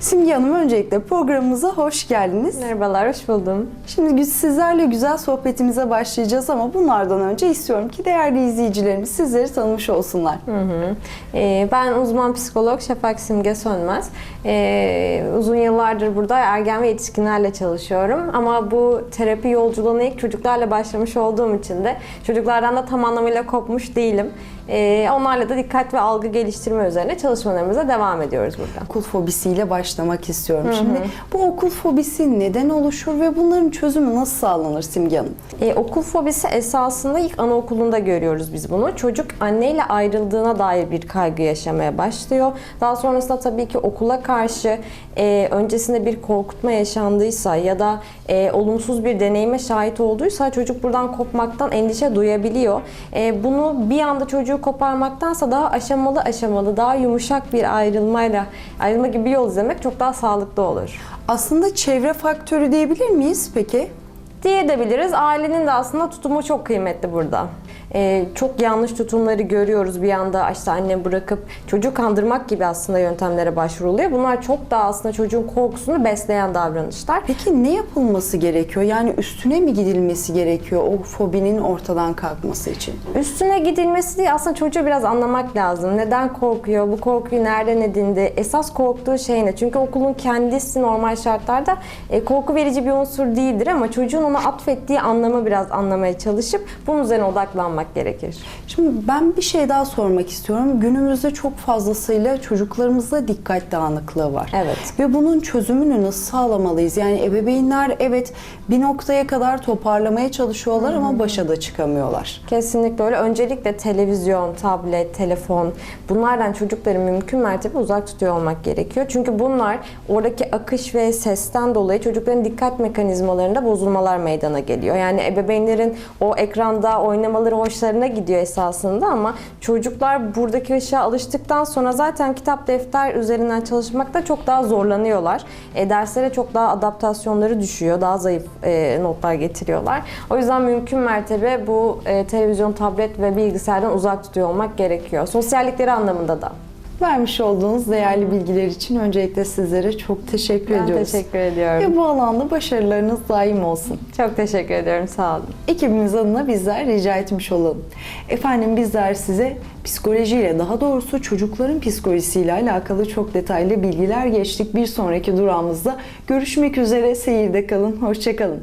Simge Hanım öncelikle programımıza hoş geldiniz. Merhabalar, hoş buldum. Şimdi sizlerle güzel sohbetimize başlayacağız ama bunlardan önce istiyorum ki değerli izleyicilerimiz sizleri tanımış olsunlar. Hı hı. Ee, ben uzman psikolog Şafak Simge Sönmez. Ee, uzun yıllardır burada ergen ve yetişkinlerle çalışıyorum. Ama bu terapi yolculuğuna ilk çocuklarla başlamış olduğum için de çocuklardan da tam anlamıyla kopmuş değilim. Ee, onlarla da dikkat ve algı geliştirme üzerine çalışmalarımıza devam ediyoruz burada. Okul fobisiyle başlamak istiyorum. Şimdi bu okul fobisi neden oluşur ve bunların çözümü nasıl sağlanır Simge Hanım? Ee, okul fobisi esasında ilk anaokulunda görüyoruz biz bunu. Çocuk anneyle ayrıldığına dair bir kaygı yaşamaya başlıyor. Daha sonrasında tabii ki okula karşı e, öncesinde bir korkutma yaşandıysa ya da e, olumsuz bir deneyime şahit olduysa çocuk buradan kopmaktan endişe duyabiliyor. E, bunu bir anda çocuğu koparmaktansa daha aşamalı aşamalı, daha yumuşak bir ayrılmayla, ayrılma gibi bir yol izlemek çok daha sağlıklı olur. Aslında çevre faktörü diyebilir miyiz peki? Diyebiliriz. Ailenin de aslında tutumu çok kıymetli burada. Ee, çok yanlış tutumları görüyoruz bir anda işte anne bırakıp çocuğu kandırmak gibi aslında yöntemlere başvuruluyor. Bunlar çok daha aslında çocuğun korkusunu besleyen davranışlar. Peki ne yapılması gerekiyor? Yani üstüne mi gidilmesi gerekiyor o fobinin ortadan kalkması için? Üstüne gidilmesi değil aslında çocuğu biraz anlamak lazım. Neden korkuyor? Bu korkuyu nereden edindi? Esas korktuğu şey ne? Çünkü okulun kendisi normal şartlarda e, korku verici bir unsur değildir ama çocuğun ona atfettiği anlamı biraz anlamaya çalışıp bunun üzerine odaklanmak gerekir. Şimdi ben bir şey daha sormak istiyorum. Günümüzde çok fazlasıyla çocuklarımızda dikkat dağınıklığı var. Evet. Ve bunun çözümünü nasıl sağlamalıyız? Yani ebeveynler evet bir noktaya kadar toparlamaya çalışıyorlar ama başa da çıkamıyorlar. Kesinlikle öyle. Öncelikle televizyon, tablet, telefon bunlardan çocukları mümkün mertebe uzak tutuyor olmak gerekiyor. Çünkü bunlar oradaki akış ve sesten dolayı çocukların dikkat mekanizmalarında bozulmalar meydana geliyor. Yani ebeveynlerin o ekranda oynamaları hoşlarına gidiyor esasında ama çocuklar buradaki ışığa alıştıktan sonra zaten kitap defter üzerinden çalışmakta çok daha zorlanıyorlar. E, derslere çok daha adaptasyonları düşüyor. Daha zayıf e, notlar getiriyorlar. O yüzden mümkün mertebe bu e, televizyon, tablet ve bilgisayardan uzak tutuyor olmak gerekiyor. Sosyallikleri anlamında da. Vermiş olduğunuz değerli bilgiler için öncelikle sizlere çok teşekkür Ben ediyoruz. teşekkür ediyorum. Ve bu alanda başarılarınız daim olsun. Çok teşekkür ediyorum. Sağ olun. Ekibimiz adına bizler rica etmiş olalım. Efendim bizler size psikolojiyle daha doğrusu çocukların psikolojisiyle alakalı çok detaylı bilgiler geçtik. Bir sonraki durağımızda görüşmek üzere. Seyirde kalın. Hoşçakalın.